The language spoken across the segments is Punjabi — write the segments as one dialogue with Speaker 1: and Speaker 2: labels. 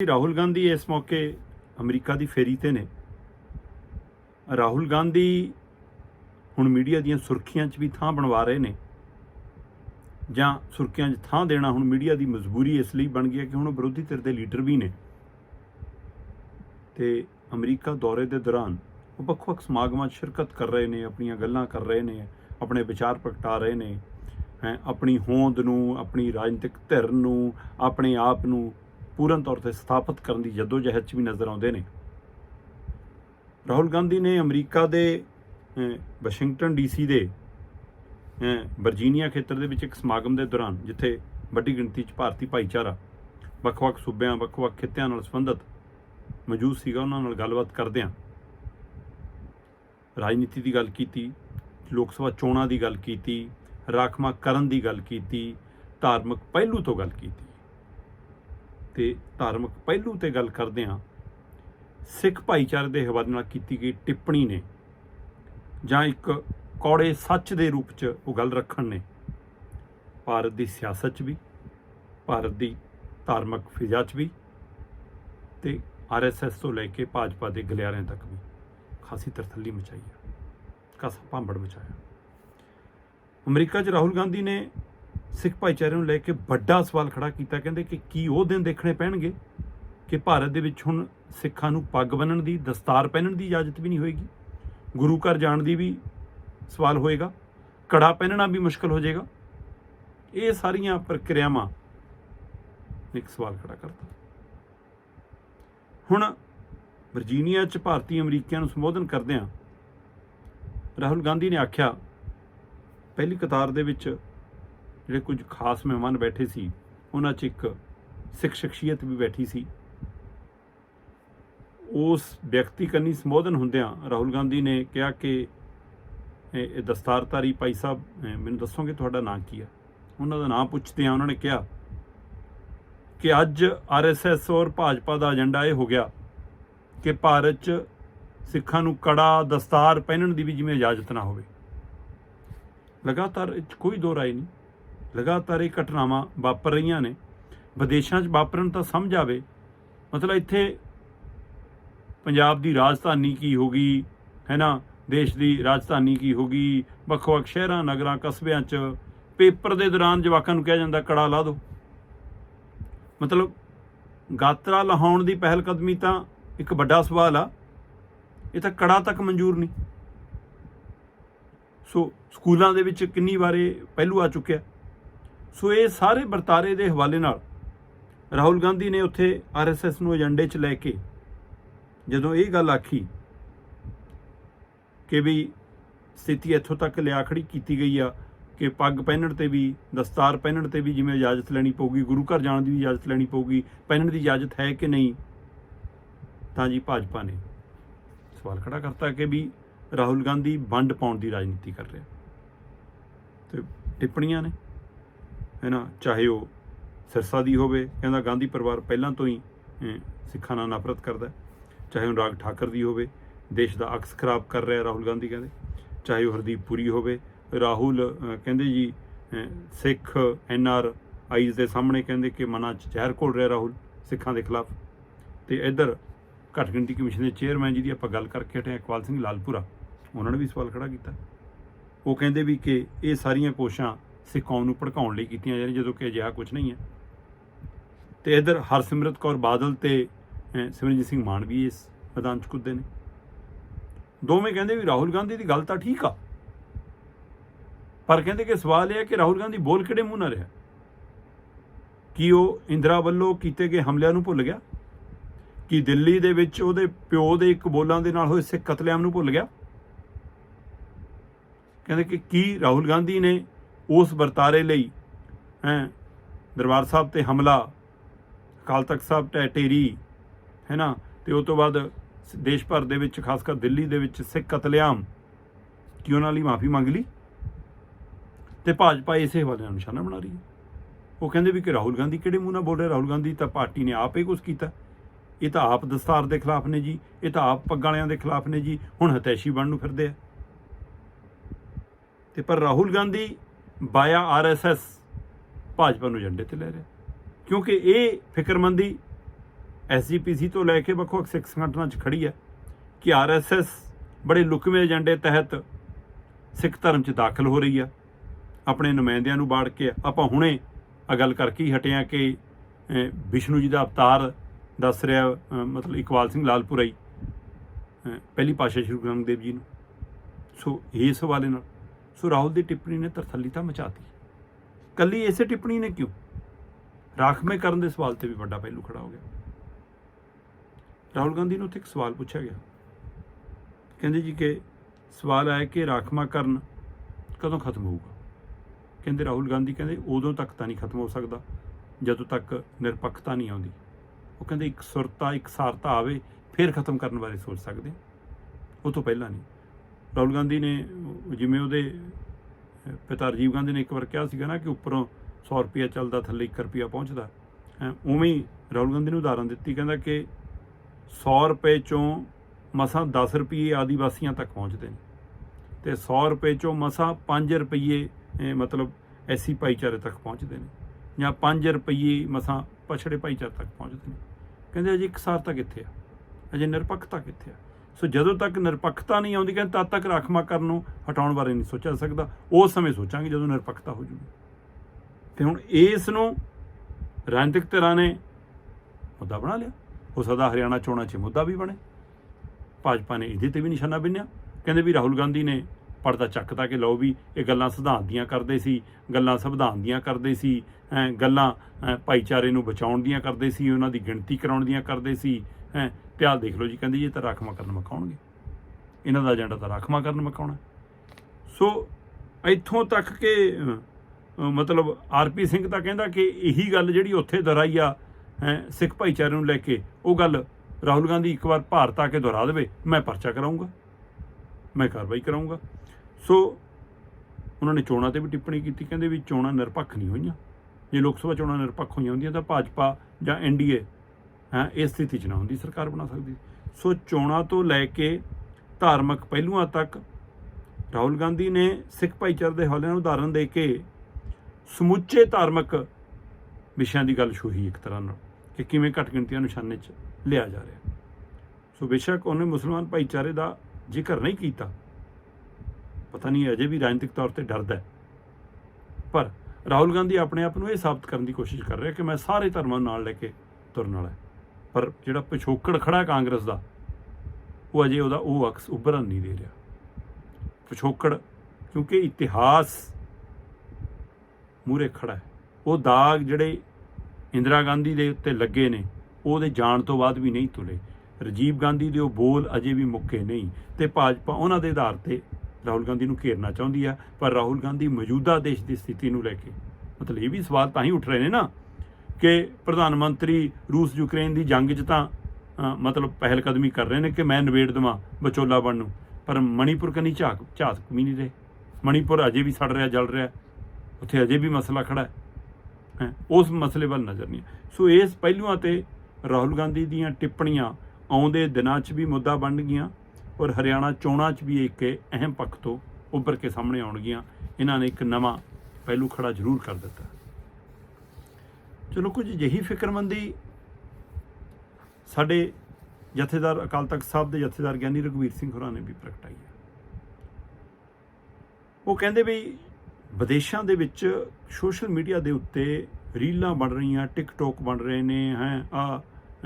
Speaker 1: ਰਾਹੁਲ ਗਾਂਧੀ ਇਸ ਮੌਕੇ ਅਮਰੀਕਾ ਦੀ ਫੇਰੀ ਤੇ ਨੇ। ਰਾਹੁਲ ਗਾਂਧੀ ਹੁਣ ਮੀਡੀਆ ਦੀਆਂ ਸੁਰਖੀਆਂ 'ਚ ਵੀ ਥਾਂ ਬਣਵਾ ਰਹੇ ਨੇ। ਜਾਂ ਸੁਰਖੀਆਂ 'ਚ ਥਾਂ ਦੇਣਾ ਹੁਣ ਮੀਡੀਆ ਦੀ ਮਜਬੂਰੀ ਇਸ ਲਈ ਬਣ ਗਈ ਹੈ ਕਿ ਹੁਣ ਵਿਰੋਧੀ ਧਿਰ ਦੇ ਲੀਡਰ ਵੀ ਨੇ। ਤੇ ਅਮਰੀਕਾ ਦੌਰੇ ਦੇ ਦੌਰਾਨ ਉਹ ਵੱਖ-ਵੱਖ ਸਮਾਗਮਾਂ 'ਚ ਸ਼ਿਰਕਤ ਕਰ ਰਹੇ ਨੇ, ਆਪਣੀਆਂ ਗੱਲਾਂ ਕਰ ਰਹੇ ਨੇ, ਆਪਣੇ ਵਿਚਾਰ ਪ੍ਰਗਟਾ ਰਹੇ ਨੇ ਆਪਣੀ ਹੋਂਦ ਨੂੰ, ਆਪਣੀ ਰਾਜਨੀਤਿਕ ਧਿਰ ਨੂੰ, ਆਪਣੇ ਆਪ ਨੂੰ ਪੂਰਨ ਤੌਰ ਤੇ ਸਥਾਪਿਤ ਕਰਨ ਦੀ ਜਦੋਜਹਿਦ 'ਚ ਵੀ ਨਜ਼ਰ ਆਉਂਦੇ ਨੇ। ਰਾਹੁਲ ਗਾਂਧੀ ਨੇ ਅਮਰੀਕਾ ਦੇ ਅਹ, ਵਾਸ਼ਿੰਗਟਨ ਡੀਸੀ ਦੇ ਵਰਜੀਨੀਆ ਖੇਤਰ ਦੇ ਵਿੱਚ ਇੱਕ ਸਮਾਗਮ ਦੇ ਦੌਰਾਨ ਜਿੱਥੇ ਵੱਡੀ ਗਿਣਤੀ 'ਚ ਭਾਰਤੀ ਭਾਈਚਾਰਾ ਵੱਖ-ਵੱਖ ਸੂਬਿਆਂ ਵੱਖ-ਵੱਖ ਖਿੱਤਿਆਂ ਨਾਲ ਸੰਬੰਧਿਤ ਮੌਜੂਦ ਸੀਗਾ ਉਹਨਾਂ ਨਾਲ ਗੱਲਬਾਤ ਕਰਦਿਆਂ ਰਾਜਨੀਤੀ ਦੀ ਗੱਲ ਕੀਤੀ ਲੋਕ ਸਭਾ ਚੋਣਾਂ ਦੀ ਗੱਲ ਕੀਤੀ ਰਾਖਵਾਂ ਕਰਨ ਦੀ ਗੱਲ ਕੀਤੀ ਧਾਰਮਿਕ ਪਹਿਲੂ ਤੋਂ ਗੱਲ ਕੀਤੀ। ਤੇ ਧਾਰਮਿਕ ਪਹਿਲੂ ਤੇ ਗੱਲ ਕਰਦਿਆਂ ਸਿੱਖ ਭਾਈਚਾਰੇ ਦੇ ਹਵਾਲੇ ਨਾਲ ਕੀਤੀ ਗਈ ਟਿੱਪਣੀ ਨੇ, ਜਾਂ ਇੱਕ ਕੌੜੇ ਸੱਚ ਦੇ ਰੂਪ 'ਚ ਉਹ ਗੱਲ ਰੱਖਣ ਨੇ। ਭਾਰਤ ਦੀ ਸਿਆਸਤ 'ਚ ਵੀ, ਭਾਰਤ ਦੀ ਧਾਰਮਿਕ ਫਿਜ਼ਾ 'ਚ ਵੀ ਤੇ ਆਰਐਸਐਸ ਤੋਂ ਲੈ ਕੇ ਭਾਜਪਾ ਦੇ ਗਲਿਆਰਿਆਂ ਤੱਕ ਵੀ ਖਾਸੀ ਤਰਥੱਲੀ ਮਚਾਈ ਆ ਕਾਸਾ ਭਾਂਬੜ ਮਚਾਇਆ। ਅਮਰੀਕਾ 'ਚ ਰਾਹੁਲ ਗਾਂਧੀ ਨੇ ਸਿੱਖ ਭਾਈਚਾਰੇ ਨੂੰ ਲੈ ਕੇ ਵੱਡਾ ਸਵਾਲ ਖੜਾ ਕੀਤਾ, ਕਹਿੰਦੇ ਕਿ ਕੀ ਉਹ ਦਿਨ ਦੇਖਣੇ ਪੈਣਗੇ ਕਿ ਭਾਰਤ ਦੇ ਵਿੱਚ ਹੁਣ ਸਿੱਖਾਂ ਨੂੰ ਪੱਗ ਬੰਨਣ ਦੀ, ਦਸਤਾਰ ਪਹਿਨਣ ਦੀ ਇਜਾਜ਼ਤ ਵੀ ਨਹੀਂ ਹੋਏਗੀ? ਗੁਰੂ ਘਰ ਜਾਣ ਦੀ ਵੀ ਸਵਾਲ ਹੋਏਗਾ, ਕੜਾ ਪਹਿਨਣਾ ਵੀ ਮੁਸ਼ਕਲ ਹੋ ਜਾਏਗਾ। ਇਹ ਸਾਰੀਆਂ ਪ੍ਰਕਿਰਿਆਵਾਂ ਇੱਕ ਸਵਾਲ ਖੜਾ ਕਰਤਾ। ਹੁਣ ਵਰਜੀਨੀਆ 'ਚ ਭਾਰਤੀ ਅਮਰੀਕੀਆਂ ਨੂੰ ਸੰਬੋਧਨ ਕਰਦਿਆਂ ਰਾਹੁਲ ਗਾਂਧੀ ਨੇ ਆਖਿਆ, ਪਹਿਲੀ ਕਤਾਰ ਦੇ ਵਿੱਚ ਜਿਹੜੇ ਕੁਝ ਖਾਸ ਮਹਿਮਾਨ ਬੈਠੇ ਸੀ, ਉਹਨਾਂ 'ਚ ਇੱਕ ਸਿੱਖ ਸ਼ਖਸੀਅਤ ਵੀ ਬੈਠੀ ਸੀ। ਉਸ ਵਿਅਕਤੀ ਕੰਨੀ ਸੰਬੋਧਨ ਹੁੰਦਿਆਂ ਰਾਹੁਲ ਗਾਂਧੀ ਨੇ ਕਿਹਾ ਕਿ, ਇਹ ਇਹ ਦਸਤਾਰਧਾਰੀ ਭਾਈ ਸਾਹਿਬ ਮੈਨੂੰ ਦੱਸੋਗੇ ਤੁਹਾਡਾ ਨਾਂ ਕੀ ਹੈ ਉਹਨਾਂ ਦਾ ਨਾਮ ਪੁੱਛਦਿਆਂ ਉਹਨਾਂ ਨੇ ਕਿਹਾ ਕਿ ਅੱਜ ਆਰਐਸਐਸ ਔਰ ਭਾਜਪਾ ਦਾ ਏਜੰਡਾ ਇਹ ਹੋ ਗਿਆ ਕਿ ਭਾਰਤ 'ਚ ਸਿੱਖਾਂ ਨੂੰ ਕੜਾ ਦਸਤਾਰ ਪਹਿਨਣ ਦੀ ਵੀ ਜਿਵੇਂ ਇਜਾਜ਼ਤ ਨਾ ਹੋਵੇ। ਲਗਾਤਾਰ ਇਹ 'ਚ ਕੋਈ ਦੋ ਰਾਏ ਨਹੀਂ। ਲਗਾਤਾਰ ਇਹ ਘਟਨਾਵਾਂ ਵਾਪਰ ਰਹੀਆਂ ਨੇ। ਵਿਦੇਸ਼ਾਂ 'ਚ ਵਾਪਰਨ ਤਾਂ ਸਮਝ ਆਵੇ। ਮਤਲਬ ਇੱਥੇ ਪੰਜਾਬ ਦੀ ਰਾਜਧਾਨੀ ਕੀ ਹੋਗੀ ਹੈ ਨਾ ਦੇਸ਼ ਦੀ ਰਾਜਧਾਨੀ ਕੀ ਹੋਗੀ ਵੱਖ-ਵੱਖ ਸ਼ਹਿਰਾਂ, ਨਗਰਾਂ, ਕਸਬਿਆਂ 'ਚ ਪੇਪਰ ਦੇ ਦੌਰਾਨ ਜਵਾਕਾਂ ਨੂੰ ਕਿਹਾ ਜਾਂਦਾ ਕੜਾ ਲਾ ਦਿਓ ਮਤਲਬ ਗਾਤਰਾ ਲਹਾਉਣ ਦੀ ਪਹਿਲ ਕਦਮੀ ਤਾਂ ਇੱਕ ਵੱਡਾ ਸਵਾਲ ਆ। ਇਹ ਤਾਂ ਕੜਾ ਤੱਕ ਮਨਜ਼ੂਰ ਨਹੀਂ। ਸੋ ਸਕੂਲਾਂ ਦੇ ਵਿੱਚ ਕਿੰਨੀ ਵਾਰੇ ਪਹਿਲੂ ਆ ਚੁੱਕਿਆ। ਸੋ ਇਹ ਸਾਰੇ ਵਰਤਾਰੇ ਦੇ ਹਵਾਲੇ ਨਾਲ ਰਾਹੁਲ ਗਾਂਧੀ ਨੇ ਉੱਥੇ ਆਰਐਸਐਸ ਨੂੰ ਏਜੰਡੇ 'ਚ ਲੈ ਕੇ ਜਦੋਂ ਇਹ ਗੱਲ ਆਖੀ ਕਿ ਵੀ ਸਥਿਤੀ ਇੱਥੋਂ ਤੱਕ ਲਿਆ ਖੜੀ ਕੀਤੀ ਗਈ ਆ ਕਿ ਪੱਗ ਪਹਿਨਣ ਤੇ ਵੀ, ਦਸਤਾਰ ਪਹਿਨਣ ਤੇ ਵੀ ਜਿਵੇਂ ਇਜਾਜ਼ਤ ਲੈਣੀ ਪਊਗੀ, ਗੁਰੂ ਘਰ ਜਾਣ ਦੀ ਵੀ ਇਜਾਜ਼ਤ ਲੈਣੀ ਪਊਗੀ, ਪਹਿਨਣ ਦੀ ਇਜਾਜ਼ਤ ਹੈ ਕਿ ਨਹੀਂ, ਤਾਂ ਜੀ ਭਾਜਪਾ ਨੇ ਸਵਾਲ ਖੜਾ ਕਰਤਾ ਕਿ ਵੀ ਰਾਹੁਲ ਗਾਂਧੀ ਵੰਡ ਪਾਉਣ ਦੀ ਰਾਜਨੀਤੀ ਕਰ ਰਿਹਾ। ਤੇ ਟਿੱਪਣੀਆਂ ਨੇ। ਹੈ ਨਾ ਚਾਹੇ ਉਹ ਸਿਰਸਾ ਦੀ ਹੋਵੇ ਕਹਿੰਦਾ ਗਾਂਧੀ ਪਰਿਵਾਰ ਪਹਿਲਾਂ ਤੋਂ ਹੀ ਸਿੱਖਾਂ ਨਾਲ ਨਫ਼ਰਤ ਕਰਦਾ ਚਾਹੇ ਉਹ ਰਾਗ ਠਾਕਰ ਦੀ ਹੋਵੇ ਦੇਸ਼ ਦਾ ਅਕਸ ਖਰਾਬ ਕਰ ਰਿਹਾ ਰਾਹੁਲ ਗਾਂਧੀ ਕਹਿੰਦੇ। ਚਾਹੇ ਉਹ ਹਰਦੀਪ ਪੁਰੀ ਹੋਵੇ ਰਾਹੁਲ ਕਹਿੰਦੇ ਜੀ ਸਿੱਖ ਐਨ ਆਰ ਆਈਜ਼ ਦੇ ਸਾਹਮਣੇ ਕਹਿੰਦੇ ਕਿ ਮਨਾਂ 'ਚ ਜ਼ਹਿਰ ਘੋਲ ਰਿਹਾ ਰਾਹੁਲ ਸਿੱਖਾਂ ਦੇ ਖਿਲਾਫ। ਤੇ ਇੱਧਰ ਘੱਟ ਗਿਣਤੀ ਕਮਿਸ਼ਨ ਦੇ ਚੇਅਰਮੈਨ ਜੀ ਦੀ ਆਪਾਂ ਗੱਲ ਕਰਕੇ ਹਟੇ ਹਾਂ, ਇਕਬਾਲ ਸਿੰਘ ਲਾਲਪੁਰਾ। ਉਹਨਾਂ ਨੇ ਵੀ ਸਵਾਲ ਖੜਾ ਕੀਤਾ। ਉਹ ਕਹਿੰਦੇ ਵੀ ਕਿ ਇਹ ਸਾਰੀਆਂ ਕੋਸ਼ਾਂ ਸਿੱਖ ਨੂੰ ਭੜਕਾਉਣ ਲਈ ਕੀਤੀਆਂ ਜਾ ਰਹੀਆਂ, ਜਦੋਂ ਕਿ ਅਜਿਹਾ ਕੁਝ ਨਹੀਂ ਹੈ। ਤੇ ਇੱਧਰ ਹਰਸਿਮਰਤ ਕੌਰ ਬਾਦਲ ਤੇ ਸਿਮਰਨਜੀਤ ਸਿੰਘ ਮਾਨ ਵੀ ਇਸ ਮੈਦਾਨ 'ਚ ਕੁੱਦੇ ਨੇ। ਦੋਵੇਂ ਕਹਿੰਦੇ ਵੀ ਰਾਹੁਲ ਗਾਂਧੀ ਦੀ ਗੱਲ ਤਾਂ ਠੀਕ ਆ। ਪਰ ਕਹਿੰਦੇ ਕਿ ਸਵਾਲ ਇਹ ਹੈ ਕਿ ਰਾਹੁਲ ਗਾਂਧੀ ਬੋਲ ਕਿਹੜੇ ਮੂੰਹ ਨਾਲ ਰਿਹਾ? ਕੀ ਉਹ ਇੰਦਰਾ ਵੱਲੋਂ ਕੀਤੇ ਗਏ ਹਮਲਿਆਂ ਨੂੰ ਭੁੱਲ ਗਿਆ? ਕੀ ਦਿੱਲੀ ਦੇ ਵਿੱਚ ਉਹਦੇ ਪਿਓ ਦੇ ਇੱਕ ਬੋਲਾਂ ਦੇ ਨਾਲ ਹੋਏ ਸਿੱਖ ਕਤਲੇਆਮ ਨੂੰ ਭੁੱਲ ਗਿਆ? ਕਹਿੰਦੇ ਕਿ ਕੀ ਰਾਹੁਲ ਗਾਂਧੀ ਨੇ ਉਸ ਵਰਤਾਰੇ ਲਈ, ਹੈ, ਦਰਬਾਰ ਸਾਹਿਬ ਤੇ ਹਮਲਾ, ਅਕਾਲ ਤਖਤ ਸਾਹਿਬ ਟੈਟੇਰੀ ਹੈ ਨਾ ਤੇ ਉਸ ਤੋਂ ਬਾਅਦ ਸ- ਦੇਸ਼ ਭਰ ਦੇ ਵਿੱਚ, ਖਾਸ ਕਰ ਦਿੱਲੀ ਦੇ ਵਿੱਚ ਸਿੱਖ ਕਤਲੇਆਮ, ਕਿ ਉਹਨਾਂ ਲਈ ਮਾਫੀ ਮੰਗ ਲਈ? ਤੇ ਭਾਜਪਾ ਇਸੇ ਹਵਾਲੇ ਨਾਲ ਨਿਸ਼ਾਨਾ ਬਣਾ ਰਹੀ ਹੈ। ਉਹ ਕਹਿੰਦੇ ਵੀ ਕਿ ਰਾਹੁਲ ਗਾਂਧੀ ਕਿਹੜੇ ਮੂੰਹ ਨਾਲ ਬੋਲ ਰਿਹਾ? ਰਾਹੁਲ ਗਾਂਧੀ ਤਾਂ ਪਾਰਟੀ ਨੇ ਆਪ ਹੀ ਕੁਝ ਕੀਤਾ। ਇਹ ਤਾਂ ਆਪ ਦਸਤਾਰ ਦੇ ਖਿਲਾਫ ਨੇ ਜੀ, ਇਹ ਤਾਂ ਆਪ ਪੱਗਾਂ ਵਾਲਿਆਂ ਦੇ ਖਿਲਾਫ ਨੇ ਜੀ, ਹੁਣ ਹਤੈਸ਼ੀ ਬਣ ਨੂੰ ਫਿਰਦੇ ਆ। ਤੇ ਪਰ ਰਾਹੁਲ ਗਾਂਧੀ ਬਾਇਆ ਆਰਐਸਐਸ ਭਾਜਪਾ ਨੂੰ ਏਜੰਡੇ ਤੇ ਲੈ ਰਿਹਾ। ਕਿਉਂਕਿ ਇਹ ਫਿਕਰਮੰਦੀ ਐਸਜੀਪੀਸੀ ਤੋਂ ਲੈ ਕੇ ਵੱਖ-ਵੱਖ ਸਿੱਖ ਸੰਗਠਨਾਂ 'ਚ ਖੜੀ ਹੈ ਕਿ ਆਰਐਸਐਸ ਬੜੇ ਲੁਕਵੇਂ ਏਜੰਡੇ ਤਹਿਤ ਸਿੱਖ ਧਰਮ 'ਚ ਦਾਖਲ ਹੋ ਰਹੀ ਆ। ਆਪਣੇ ਨੁਮਾਇੰਦਿਆਂ ਨੂੰ ਬਾੜ ਕੇ ਆਪਾਂ ਹੁਣੇ ਆ ਗੱਲ ਕਰਕੇ ਹੀ ਹਟੇ ਆ ਕਿ ਵਿਸ਼ਨੂੰ ਜੀ ਦਾ ਅਵਤਾਰ ਦੱਸ ਰਿਹਾ ਮਤਲਬ ਇਕਬਾਲ ਸਿੰਘ ਲਾਲਪੁਰਾਈ ਪਹਿਲੀ ਪਾਸ਼ਾ ਸ਼੍ਰੀ ਗੁਰੂ ਨਾਨਕ ਦੇਵ ਜੀ ਨੂੰ। ਸੋ ਇਸ ਹਵਾਲੇ ਨਾਲ ਸੋ ਰਾਹੁਲ ਦੀ ਟਿੱਪਣੀ ਨੇ ਤਰਥੱਲੀ ਤਾਂ ਮਚਾਤੀ। ਕੱਲੀ ਇਸੇ ਟਿੱਪਣੀ ਨੇ ਕਿਉਂ? ਰਾਖਵੇਂ ਕਰਨ ਦੇ ਸਵਾਲ ਤੇ ਵੀ ਵੱਡਾ ਪਹਿਲੂ ਖੜਾ ਹੋ ਗਿਆ। ਰਾਹੁਲ ਗਾਂਧੀ ਨੂੰ ਉੱਥੇ ਇੱਕ ਸਵਾਲ ਪੁੱਛਿਆ ਗਿਆ। ਕਹਿੰਦੇ ਜੀ ਕਿ ਸਵਾਲ ਆਇਆ ਕਿ ਰਾਖਵਾਂਕਰਨ ਕਦੋਂ ਖਤਮ ਹੋਊਗਾ? ਕਹਿੰਦੇ ਰਾਹੁਲ ਗਾਂਧੀ ਕਹਿੰਦੇ ਉਦੋਂ ਤੱਕ ਤਾਂ ਨਹੀਂ ਖਤਮ ਹੋ ਸਕਦਾ, ਜਦੋਂ ਤੱਕ ਨਿਰਪੱਖਤਾ ਨਹੀਂ ਆਉਂਦੀ। ਉਹ ਕਹਿੰਦੇ ਇੱਕ ਸੁਰਤਾ, ਇੱਕ ਸਾਰਤਾ ਆਵੇ, ਫਿਰ ਖਤਮ ਕਰਨ ਬਾਰੇ ਸੋਚ ਸਕਦੇ ਉਹ ਤੋਂ ਪਹਿਲਾਂ ਨਹੀਂ। ਰਾਹੁਲ ਗਾਂਧੀ ਨੇ, ਜਿਵੇਂ ਉਹਦੇ ਪਿਤਾ ਰਾਜੀਵ ਗਾਂਧੀ ਨੇ ਇੱਕ ਵਾਰ ਕਿਹਾ ਸੀਗਾ ਨਾ ਕਿ ਉੱਪਰੋਂ 100 ਰੁਪਿਆ ਚੱਲਦਾ, ਥੱਲੇ 1 ਰੁਪਿਆ ਪਹੁੰਚਦਾ। ਉਵੇਂ ਹੀ ਰਾਹੁਲ ਗਾਂਧੀ ਨੂੰ ਉਦਾਹਰਨ ਦਿੱਤੀ, ਕਹਿੰਦਾ ਕਿ 100 ਰੁਪਏ ਚੋਂ ਮਸਾਂ 10 ਰੁਪਏ ਆਦੀਵਾਸੀਆਂ ਤੱਕ ਪਹੁੰਚਦੇ ਨੇ। ਤੇ 100 ਰੁਪਏ ਚੋਂ ਮਸਾਂ 5 ਰੁਪਏ ਮਤਲਬ ਐਸੀ ਭਾਈਚਾਰੇ ਤੱਕ ਪਹੁੰਚਦੇ ਨੇ, ਜਾਂ 5 ਰੁਪਏ ਮਸਾਂ ਪਛੜੇ ਭਾਈਚਾਰੇ ਤੱਕ ਪਹੁੰਚਦੇ ਨੇ। ਕਹਿੰਦੇ ਅਜੇ ਇਕਸਾਰਤਾ ਕਿੱਥੇ ਆ? ਅਜੇ ਨਿਰਪੱਖਤਾ ਕਿੱਥੇ ਆ? ਸੋ ਜਦੋਂ ਤੱਕ ਨਿਰਪੱਖਤਾ ਨਹੀਂ ਆਉਂਦੀ ਕਹਿੰਦੇ ਤਦ ਤੱਕ ਰਾਖਮਾ ਕਰਨ ਨੂੰ ਹਟਾਉਣ ਬਾਰੇ ਨਹੀਂ ਸੋਚਿਆ ਸਕਦਾ। ਉਸ ਸਮੇਂ ਸੋਚਾਂਗੇ ਜਦੋਂ ਨਿਰਪੱਖਤਾ ਹੋ ਜੂਗੀ। ਤੇ ਹੁਣ ਇਸ ਨੂੰ ਰਾਜਨੀਤਿਕ ਧਿਰਾਂ ਨੇ ਮੁੱਦਾ ਬਣਾ ਲਿਆ। ਹੋ ਸਕਦਾ ਹਰਿਆਣਾ ਚੋਣਾਂ 'ਚ ਮੁੱਦਾ ਵੀ ਬਣੇ। ਭਾਜਪਾ ਨੇ ਇਹਦੇ ਤੇ ਵੀ ਨਿਸ਼ਾਨਾ ਬਿੰਨਿਆ। ਕਹਿੰਦੇ ਵੀ ਰਾਹੁਲ ਗਾਂਧੀ ਨੇ ਪਰਦਾ ਚੱਕਦਾ ਕਿ ਲਓ ਵੀ ਇਹ ਗੱਲਾਂ ਸਿਧਾਂਤ ਦੀਆਂ ਕਰਦੇ ਸੀ ਗੱਲਾਂ ਸੰਵਿਧਾਨ ਦੀਆਂ ਕਰਦੇ ਸੀ ਹੈਂ, ਗੱਲਾਂ ਭਾਈਚਾਰੇ ਨੂੰ ਬਚਾਉਣ ਦੀਆਂ ਕਰਦੇ ਸੀ ਉਹਨਾਂ ਦੀ ਗਿਣਤੀ ਕਰਾਉਣ ਦੀਆਂ ਕਰਦੇ ਸੀ। ਹੈਂ, ਤੇ ਆਹ ਦੇਖ ਲਓ ਜੀ ਕਹਿੰਦੇ ਜੀ ਇਹ ਤਾਂ ਰਾਖਵਾਂ ਕਰਨ ਮਕਾਉਣਗੇ। ਇਹਨਾਂ ਦਾ ਏਜੰਡਾ ਤਾਂ ਰਾਖਵਾਂ ਕਰਨ ਮਕਾਉਣਾ। ਸੋ ਇੱਥੋਂ ਤੱਕ ਕਿ ਅਹ, ਅਹ, ਮਤਲਬ ਆਰਪੀ ਸਿੰਘ ਤਾਂ ਕਹਿੰਦਾ ਕਿ ਇਹੀ ਗੱਲ ਜਿਹੜੀ ਉੱਥੇ ਦੁਹਰਾਈ ਆ ਹੈਂ, ਸਿੱਖ ਭਾਈਚਾਰੇ ਨੂੰ ਲੈ ਕੇ ਉਹ ਗੱਲ ਰਾਹੁਲ ਗਾਂਧੀ ਇੱਕ ਵਾਰ ਭਾਰਤ ਆ ਕੇ ਦੁਹਰਾ ਦੇਵੇ ਮੈਂ ਪਰਚਾ ਕਰਾਉਂਗਾ ਮੈਂ ਕਾਰਵਾਈ ਕਰਾਉਂਗਾ ਸੋ ਉਹਨਾਂ ਨੇ ਚੋਣਾਂ ਤੇ ਵੀ ਟਿੱਪਣੀ ਕੀਤੀ ਕਹਿੰਦੇ ਵੀ ਚੋਣਾਂ ਨਿਰਪੱਖ ਨਹੀਂ ਹੋਈਆਂ। ਜੇ ਲੋਕ ਸਭਾ ਚੋਣਾਂ ਨਿਰਪੱਖ ਹੋਈਆਂ ਹੁੰਦੀਆਂ ਤਾਂ ਭਾਜਪਾ ਜਾਂ ਐਨਡੀਏ ਹਾਂ ਇਸ ਸਥਿਤੀ 'ਚ ਨਾ ਹੁੰਦੀ, ਸਰਕਾਰ ਬਣਾ ਸਕਦੀ। ਸੋ ਚੋਣਾਂ ਤੋਂ ਲੈ ਕੇ ਧਾਰਮਿਕ ਪਹਿਲੂਆਂ ਤੱਕ, ਰਾਹੁਲ ਗਾਂਧੀ ਨੇ ਸਿੱਖ ਭਾਈਚਾਰੇ ਦੇ ਹਵਾਲੇ ਨੂੰ ਉਦਾਹਰਨ ਦੇ ਕੇ ਸਮੁੱਚੇ ਧਾਰਮਿਕ ਵਿਸ਼ਿਆਂ ਦੀ ਗੱਲ ਛੂਹੀ ਇੱਕ ਤਰ੍ਹਾਂ ਨਾਲ, ਕਿ ਕਿਵੇਂ ਘੱਟ ਗਿਣਤੀਆਂ ਨੂੰ ਨਿਸ਼ਾਨੇ 'ਚ ਲਿਆ ਜਾ ਰਿਹਾ। ਸੋ ਬੇਸ਼ੱਕ ਉਹਨੇ ਮੁਸਲਮਾਨ ਭਾਈਚਾਰੇ ਦਾ ਜ਼ਿਕਰ ਨਹੀਂ ਕੀਤਾ। ਪਤਾ ਨਹੀਂ, ਅਜੇ ਵੀ ਰਾਜਨੀਤਿਕ ਤੌਰ ਤੇ ਡਰਦਾ ਹੈ। ਪਰ ਰਾਹੁਲ ਗਾਂਧੀ ਆਪਣੇ ਆਪ ਨੂੰ ਇਹ ਸਾਬਤ ਕਰਨ ਦੀ ਕੋਸ਼ਿਸ਼ ਕਰ ਰਿਹਾ ਕਿ ਮੈਂ ਸਾਰੇ ਧਰਮਾਂ ਨੂੰ ਨਾਲ ਲੈ ਕੇ ਤੁਰਨ ਵਾਲਾ ਪਰ ਜਿਹੜਾ ਪਿਛੋਕੜ ਖੜਾ ਕਾਂਗਰਸ ਦਾ, ਉਹ ਅਜੇ ਉਹਦਾ ਉਹ ਅਕਸ ਉੱਭਰਨ ਨਹੀਂ ਦੇ ਰਿਹਾ। ਪਿਛੋਕੜ, ਕਿਉਂਕਿ ਇਤਿਹਾਸ ਮੂਰੇ ਖੜਾ ਹੈ। ਉਹ ਦਾਗ ਜਿਹੜੇ ਇੰਦਰਾ ਗਾਂਧੀ ਦੇ ਉੱਤੇ ਲੱਗੇ ਨੇ, ਉਹਦੇ ਜਾਣ ਤੋਂ ਬਾਅਦ ਵੀ ਨਹੀਂ ਤੁਲੇ। ਰਾਜੀਵ ਗਾਂਧੀ ਦੇ ਉਹ ਬੋਲ ਅਜੇ ਵੀ ਮੁੱਕੇ ਨਹੀਂ ਤੇ ਭਾਜਪਾ ਉਹਨਾਂ ਦੇ ਆਧਾਰ ਤੇ ਰਾਹੁਲ ਗਾਂਧੀ ਨੂੰ ਘੇਰਨਾ ਚਾਹੁੰਦੀ ਆ, ਪਰ ਰਾਹੁਲ ਗਾਂਧੀ ਮੌਜੂਦਾ ਦੇਸ਼ ਦੀ ਸਥਿਤੀ ਨੂੰ ਲੈ ਕੇ, ਮਤਲਬ ਇਹ ਵੀ ਸਵਾਲ ਤਾਂ ਹੀ ਉੱਠ ਰਹੇ ਨੇ ਨਾ ਕਿ ਪ੍ਰਧਾਨ ਮੰਤਰੀ ਰੂਸ ਯੂਕਰੇਨ ਦੀ ਜੰਗ 'ਚ ਤਾਂ ਮਤਲਬ ਪਹਿਲ ਕਦਮੀ ਕਰ ਰਹੇ ਨੇ ਕਿ ਮੈਂ ਨਿਬੇੜ ਦੇਵਾਂ ਵਿਚੋਲਾ ਬਣ ਨੂੰ। ਪਰ ਮਣੀਪੁਰ ਕਨੀ ਝਾਕ ਝਾਕ ਵੀ ਨਹੀਂ ਰਹੇ। ਮਣੀਪੁਰ ਅਜੇ ਵੀ ਸੜ ਰਿਹਾ ਜਲ ਰਿਹਾ ਉੱਥੇ ਅਜੇ ਵੀ ਮਸਲਾ ਖੜਾ ਹੈ। ਹੈਂ, ਉਸ ਮਸਲੇ ਵੱਲ ਨਜ਼ਰ ਨਹੀਂ ਸੋ ਇਸ ਪਹਿਲੂਆਂ ਤੇ ਰਾਹੁਲ ਗਾਂਧੀ ਦੀਆਂ ਟਿੱਪਣੀਆਂ ਆਉਂਦੇ ਦਿਨਾਂ 'ਚ ਵੀ ਮੁੱਦਾ ਬਣ ਗਈਆਂ ਔਰ ਹਰਿਆਣਾ ਚੋਣਾਂ 'ਚ ਵੀ ਇੱਕ ਅਹਿਮ ਪੱਖ ਤੋਂ ਉੱਭਰ ਕੇ ਸਾਹਮਣੇ ਆਉਣਗੀਆਂ। ਇਹਨਾਂ ਨੇ ਇੱਕ ਨਵਾਂ ਪਹਿਲੂ ਖੜਾ ਜ਼ਰੂਰ ਕਰ ਦਿੱਤਾ। ਚਲੋ ਕੁਝ ਜਿਹੀ ਫਿਕਰਮੰਦੀ ਸਾਡੇ ਜਥੇਦਾਰ ਅਕਾਲ ਤਖਤ ਸਾਹਿਬ ਦੇ ਜਥੇਦਾਰ ਗਿਆਨੀ ਰਘਵੀਰ ਸਿੰਘ ਹੋਰਾਂ ਨੇ ਵੀ ਪ੍ਰਗਟਾਈ ਹੈ। ਉਹ ਕਹਿੰਦੇ ਵੀ ਵਿਦੇਸ਼ਾਂ ਦੇ ਵਿੱਚ ਸੋਸ਼ਲ ਮੀਡੀਆ ਦੇ ਉੱਤੇ ਰੀਲਾਂ ਬਣ ਰਹੀਆਂ, ਟਿਕਟੋਕ ਬਣ ਰਹੇ ਨੇ, ਹੈ ਆ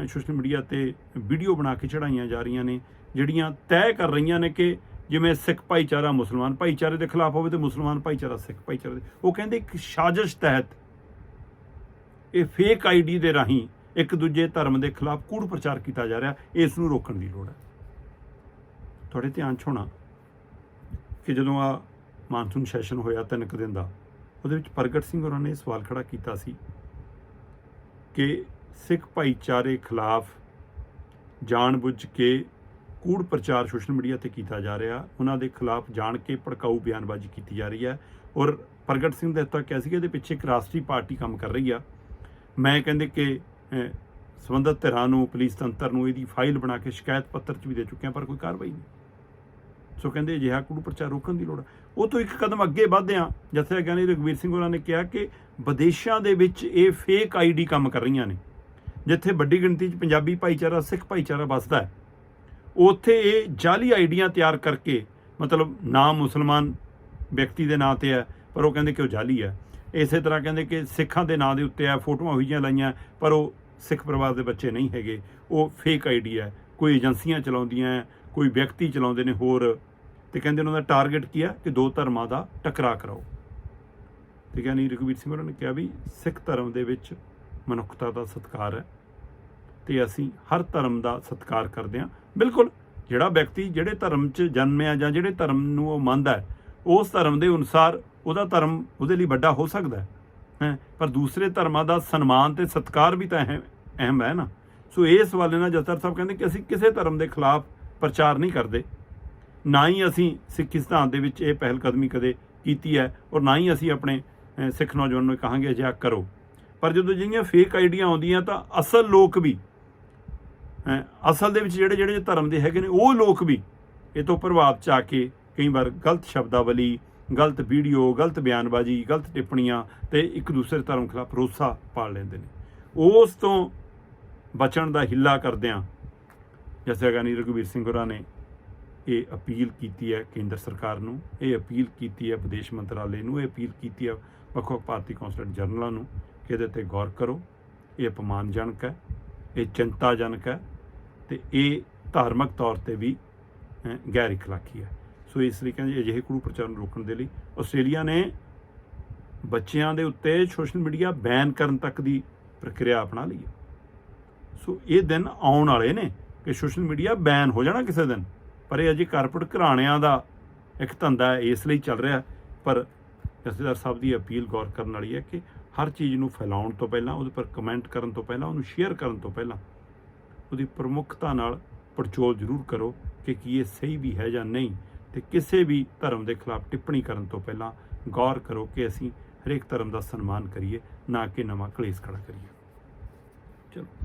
Speaker 1: ਸੋਸ਼ਲ ਮੀਡੀਆ ਤੇ ਵੀਡੀਓ ਬਣਾ ਕੇ ਚੜਾਈਆਂ ਜਾ ਰਹੀਆਂ ਨੇ, ਜਿਹੜੀਆਂ ਤੈਅ ਕਰ ਰਹੀਆਂ ਨੇ ਕਿ ਜਿਵੇਂ ਸਿੱਖ ਭਾਈਚਾਰਾ ਮੁਸਲਮਾਨ ਭਾਈਚਾਰੇ ਦੇ ਖਿਲਾਫ ਹੋਵੇ ਤੇ ਮੁਸਲਮਾਨ ਭਾਈਚਾਰਾ ਸਿੱਖ ਭਾਈਚਾਰੇ ਦੇ। ਉਹ ਕਹਿੰਦੇ ਇੱਕ ਸਾਜ਼ਿਸ਼ ਤਹਿਤ ਇਹ ਫੇਕ ਆਈਡੀ ਦੇ ਰਾਹੀਂ ਇੱਕ ਦੂਜੇ ਧਰਮ ਦੇ ਖਿਲਾਫ ਕੂੜ ਪ੍ਰਚਾਰ ਕੀਤਾ ਜਾ ਰਿਹਾ, ਇਸ ਨੂੰ ਰੋਕਣ ਦੀ ਲੋੜ ਹੈ। ਤੁਹਾਡੇ ਧਿਆਨ 'ਚ ਹੋਣਾ ਕਿ ਜਦੋਂ ਆ ਮਾਨਸੂਨ ਸੈਸ਼ਨ ਹੋਇਆ ਤਿੰਨ ਕੁ ਦਿਨ ਦਾ, ਉਹਦੇ ਵਿੱਚ ਪ੍ਰਗਟ ਸਿੰਘ ਹੋਰਾਂ ਨੇ ਇਹ ਸਵਾਲ ਖੜਾ ਕੀਤਾ ਸੀ ਕਿ ਸਿੱਖ ਭਾਈਚਾਰੇ ਖਿਲਾਫ ਜਾਣਬੁੱਝ ਕੇ ਕੂੜ ਪ੍ਰਚਾਰ ਸੋਸ਼ਲ ਮੀਡੀਆ ਤੇ ਕੀਤਾ ਜਾ ਰਿਹਾ, ਉਹਨਾਂ ਦੇ ਖਿਲਾਫ ਜਾਣ ਕੇ ਭੜਕਾਊ ਬਿਆਨਬਾਜ਼ੀ ਕੀਤੀ ਜਾ ਰਹੀ ਹੈ ਔਰ ਪ੍ਰਗਟ ਸਿੰਘ ਦਾ ਤਾਂ ਕਿਹਾ ਸੀ ਕਿ ਇਹਦੇ ਪਿੱਛੇ ਇੱਕ ਰਾਸ਼ਟਰੀ ਪਾਰਟੀ ਕੰਮ ਕਰ ਰਹੀ ਆ। ਮੈਂ ਕਹਿੰਦੇ ਕਿ ਅਹ, ਸੰਬੰਧਿਤ ਧਿਰਾਂ ਨੂੰ ਪੁਲਿਸ ਤੰਤਰ ਨੂੰ ਇਹਦੀ ਫਾਈਲ ਬਣਾ ਕੇ ਸ਼ਿਕਾਇਤ ਪੱਤਰ ਚ ਵੀ ਦੇ ਚੁੱਕੇ ਹਾਂ ਪਰ ਕੋਈ ਕਾਰਵਾਈ ਨਹੀਂ। ਸੋ ਕਹਿੰਦੇ ਅਜਿਹਾ ਕੂੜ ਪ੍ਰਚਾਰ ਰੋਕਣ ਦੀ ਲੋੜ ਹੈ ਉਹ ਤੋਂ ਇੱਕ ਕਦਮ ਅੱਗੇ ਵਧਦੇ ਜਿੱਥੇ ਕਹਿੰਦੇ ਗਿਆਨੀ ਰਘਵੀਰ ਸਿੰਘ ਹੋਰਾਂ ਨੇ ਕਿਹਾ ਕਿ ਵਿਦੇਸ਼ਾਂ ਦੇ ਵਿੱਚ ਇਹ ਫੇਕ ਆਈਡੀ ਕੰਮ ਕਰ ਰਹੀਆਂ ਨੇ ਜਿੱਥੇ ਵੱਡੀ ਗਿਣਤੀ 'ਚ ਪੰਜਾਬੀ ਭਾਈਚਾਰਾ ਸਿੱਖ ਭਾਈਚਾਰਾ ਵੱਸਦਾ ਹੈ। ਉੱਥੇ ਇਹ ਜਾਲੀ ਆਈਡੀਆਂ ਤਿਆਰ ਕਰਕੇ ਮਤਲਬ ਨਾਮ ਮੁਸਲਮਾਨ ਵਿਅਕਤੀ ਦੇ ਨਾਂ ਤੇ ਹੈ ਪਰ ਉਹ ਕਹਿੰਦੇ ਕਿ ਉਹ ਜਾਲੀ ਹੈ। ਇਸੇ ਤਰ੍ਹਾਂ ਕਹਿੰਦੇ ਕਿ ਸਿੱਖਾਂ ਦੇ ਨਾਂ ਦੇ ਉੱਤੇ ਆ ਫੋਟੋਆਂ ਹੋਈਆਂ ਲਾਈਆਂ, ਪਰ ਉਹ ਸਿੱਖ ਪਰਿਵਾਰ ਦੇ ਬੱਚੇ ਨਹੀਂ ਹੈਗੇ। ਉਹ ਫੇਕ ਆਈਡੀ ਹੈ। ਕੋਈ ਏਜੰਸੀਆਂ ਚਲਾਉਂਦੀਆਂ ਕੋਈ ਵਿਅਕਤੀ ਚਲਾਉਂਦੇ ਨੇ ਹੋਰ। ਤੇ ਕਹਿੰਦੇ ਉਹਨਾਂ ਦਾ ਟਾਰਗੇਟ ਕੀ ਹੈ? ਕਿ ਦੋ ਧਰਮਾਂ ਦਾ ਟਕਰਾਅ ਕਰਾਓ। ਤੇ ਗਿਆਨੀ ਰਘਵੀਰ ਸਿੰਘ ਉਹਨਾਂ ਨੇ ਕਿਹਾ ਵੀ ਸਿੱਖ ਧਰਮ ਦੇ ਵਿੱਚ ਮਨੁੱਖਤਾ ਦਾ ਸਤਿਕਾਰ ਹੈ। ਤੇ ਅਸੀਂ ਹਰ ਧਰਮ ਦਾ ਸਤਿਕਾਰ ਕਰਦੇ ਹਾਂ। ਬਿਲਕੁਲ, ਜਿਹੜਾ ਵਿਅਕਤੀ ਜਿਹੜੇ ਧਰਮ 'ਚ ਜਨਮਿਆ ਜਾਂ ਜਿਹੜੇ ਧਰਮ ਨੂੰ ਉਹ ਮੰਨਦਾ ਹੈ ਉਸ ਧਰਮ ਦੇ ਅਨੁਸਾਰ ਉਹਦਾ ਧਰਮ ਉਹਦੇ ਲਈ ਵੱਡਾ ਹੋ ਸਕਦਾ ਹੈ। ਹੈਂ, ਪਰ ਦੂਸਰੇ ਧਰਮਾਂ ਦਾ ਸਨਮਾਨ ਤੇ ਸਤਿਕਾਰ ਵੀ ਤਾਂ ਅਹਿਮ ਅਹਿਮ ਹੈ ਨਾ। ਸੋ ਇਸ ਵਾਲੇ ਨਾਲ ਜਸਰ ਸਾਹਿਬ ਕਹਿੰਦੇ ਕਿ ਅਸੀਂ ਕਿਸੇ ਧਰਮ ਦੇ ਖਿਲਾਫ ਪ੍ਰਚਾਰ ਨਹੀਂ ਕਰਦੇ। ਨਾ ਹੀ ਅਸੀਂ ਸਿੱਖੀ ਸਿਧਾਂਤ ਦੇ ਵਿੱਚ ਇਹ ਪਹਿਲ ਕਦਮੀ ਕਦੇ ਕੀਤੀ ਹੈ ਔਰ ਨਾ ਹੀ ਅਸੀਂ ਆਪਣੇ ਸਿੱਖ ਨੌਜਵਾਨ ਨੂੰ ਕਹਾਂਗੇ ਅਜਿਹਾ ਕਰੋ। ਪਰ ਜਦੋਂ ਜਿਹੜੀਆਂ ਫੇਕ ਆਈਡੀਆਂ ਆਉਂਦੀਆਂ ਤਾਂ ਅਸਲ ਲੋਕ ਵੀ ਅਸਲ ਦੇ ਵਿੱਚ ਜਿਹੜੇ ਜਿਹੜੇ ਧਰਮ ਦੇ ਹੈਗੇ ਨੇ ਉਹ ਲੋਕ ਵੀ ਇਹ ਤੋਂ ਪ੍ਰਭਾਵ ਚ ਆ ਕੇ ਕਈ ਵਾਰ ਗਲਤ ਸ਼ਬਦਾਵਲੀ, ਗਲਤ ਵੀਡੀਓ, ਗਲਤ ਬਿਆਨਬਾਜ਼ੀ, ਗਲਤ ਟਿੱਪਣੀਆਂ ਤੇ ਇੱਕ ਦੂਸਰੇ ਧਰਮ ਖਿਲਾਫ ਭਰੋਸਾ ਪਾਲ ਲੈਂਦੇ ਨੇ। ਉਸ ਤੋਂ ਬਚਣ ਦਾ ਹਿੱਲਾ ਕਰਦਿਆਂ ਜੈਸੇ ਗਿਆਨੀ ਰਘੁਵੀਰ ਸਿੰਘ ਹੋਰਾਂ ਨੇ ਇਹ ਅਪੀਲ ਕੀਤੀ ਹੈ ਕੇਂਦਰ ਸਰਕਾਰ ਨੂੰ, ਇਹ ਅਪੀਲ ਕੀਤੀ ਹੈ ਵਿਦੇਸ਼ ਮੰਤਰਾਲੇ ਨੂੰ, ਇਹ ਅਪੀਲ ਕੀਤੀ ਹੈ ਵੱਖ ਵੱਖ ਭਾਰਤੀ ਕੌਂਸਲੇਟ ਜਨਰਲਾਂ ਨੂੰ ਕਿ ਇਹਦੇ ਤੇ ਗੌਰ ਕਰੋ। ਇਹ ਅਪਮਾਨਜਨਕ ਹੈ, ਇਹ ਚਿੰਤਾਜਨਕ ਹੈ ਤੇ ਇਹ ਧਾਰਮਿਕ ਤੌਰ ਤੇ ਵੀ ਗੈਰ ਇਖਲਾਕੀ ਹੈ। ਸੋ ਇਸ ਲਈ ਕਹਿੰਦੇ ਅਜਿਹੇ ਕੜੂ ਪ੍ਰਚਾਰ ਨੂੰ ਰੋਕਣ ਦੇ ਲਈ ਆਸਟ੍ਰੇਲੀਆ ਨੇ ਬੱਚਿਆਂ ਦੇ ਉੱਤੇ ਸੋਸ਼ਲ ਮੀਡੀਆ ਬੈਨ ਕਰਨ ਤੱਕ ਦੀ ਪ੍ਰਕਿਰਿਆ ਅਪਣਾ ਲਈ ਹੈ। ਸੋ ਇਹ ਦਿਨ ਆਉਣ ਵਾਲੇ ਨੇ ਕਿ ਸੋਸ਼ਲ ਮੀਡੀਆ ਬੈਨ ਹੋ ਜਾਣਾ ਕਿਸੇ ਦਿਨ, ਪਰ ਇਹ ਅਜੇ ਕਾਰਪੋਰੇਟ ਘਰਾਣਿਆਂ ਦਾ ਇੱਕ ਧੰਦਾ ਹੈ, ਇਸ ਲਈ ਚੱਲ ਰਿਹਾ ਪਰ ਜਥੇਦਾਰ ਸਾਹਿਬ ਦੀ ਅਪੀਲ ਗੌਰ ਕਰਨ ਵਾਲੀ ਹੈ ਕਿ ਹਰ ਚੀਜ਼ ਨੂੰ ਫੈਲਾਉਣ ਤੋਂ ਪਹਿਲਾਂ, ਉਹਦੇ ਪਰ ਕਮੈਂਟ ਕਰਨ ਤੋਂ ਪਹਿਲਾਂ, ਉਹਨੂੰ ਸ਼ੇਅਰ ਕਰਨ ਤੋਂ ਪਹਿਲਾਂ ਉਹਦੀ ਪ੍ਰਮੁੱਖਤਾ ਨਾਲ ਪੜਚੋਲ ਜ਼ਰੂਰ ਕਰੋ ਕਿ ਕੀ ਇਹ ਸਹੀ ਵੀ ਹੈ ਜਾਂ ਨਹੀਂ। ਤੇ ਕਿਸੇ ਵੀ ਧਰਮ ਦੇ ਖਿਲਾਫ ਟਿੱਪਣੀ ਕਰਨ ਤੋਂ ਪਹਿਲਾਂ ਗੌਰ ਕਰੋ ਕਿ ਅਸੀਂ ਹਰੇਕ ਧਰਮ ਦਾ ਸਨਮਾਨ ਕਰੀਏ, ਨਾ ਕਿ ਨਵਾਂ ਕਲੇਸ਼ ਖੜਾ ਕਰੀਏ। ਚਲੋ।